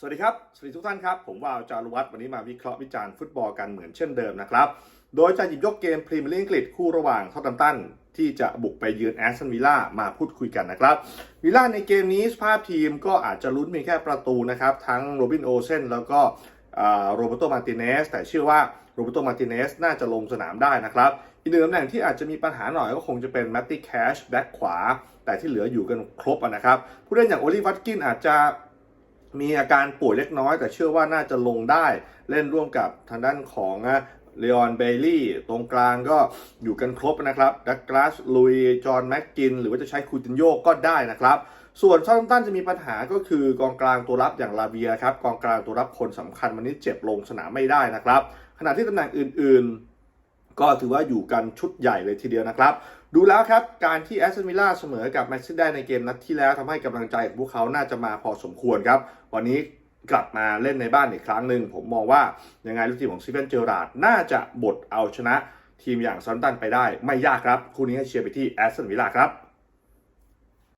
สวัสดีครับ สวัสดีทุกท่านครับ ผมวาวจารุวัฒน์วันนี้มาวิเคราะห์วิจารณ์ฟุตบอลกันเหมือนเช่นเดิมนะครับ โดยจะหยิบยกเกมพรีเมียร์ลีกอังกฤษคู่ระหว่างเท่าตัมตันที่จะบุกไปเยือนแอสตันวิลล่ามาพูดคุยกันนะครับวิลล่าในเกมนี้สภาพทีมก็อาจจะลุ้นเพียงแค่ประตูนะครับ ทั้งโรบินโอเซนแล้วก็โรเบโตมาติเนสแต่เชื่อว่าโรเบโตมาติเนสน่าจะลงสนามได้นะครับ อีกหนึ่งตำแหน่งที่อาจจะมีปัญหาหน่อยก็คงจะเป็นแมตตี้แคชแบ็กขวา แต่ที่เหลืออยู่กันครบนะครับผู้เล่นอย่างโอลิวัตกินอาจจะ มีอาการป่วยเล็กน้อย แต่เชื่อว่าน่าจะลงได้ เล่นร่วมกับทางด้านของเลออนเบลลี่ ตรงกลางก็อยู่กันครบนะครับดักกลาสลุย จอห์นแม็กกิน หรือว่าจะใช้คูตินโยก็ได้นะครับ ส่วนซาตัมตันจะมีปัญหาก็คือกองกลางตัวรับอย่างลาเบียครับ กองกลางตัวรับคนสำคัญวันนี้เจ็บลงสนามไม่ได้นะครับ ขณะที่ตำแหน่งอื่น ๆ ก็ถือว่าอยู่กันชุดใหญ่เลยทีเดียวนะครับ ดูแล้วครับ การที่แอสตันวิลล่าเสมอกับแมนซิตี้ได้ในเกมนัดที่แล้วทำให้กำลังใจของพวกเขาน่าจะมาพอสมควรครับ วันนี้กลับมาเล่นในบ้านอีกครั้งหนึ่ง ผมมองว่ายังไงลูกทีมของซีเวนเจอราร์ดน่าจะบดเอาชนะทีมอย่างซันตันไปได้ไม่ยากครับ คู่นี้ให้เชียร์ไปที่แอสตันวิลล่าครับ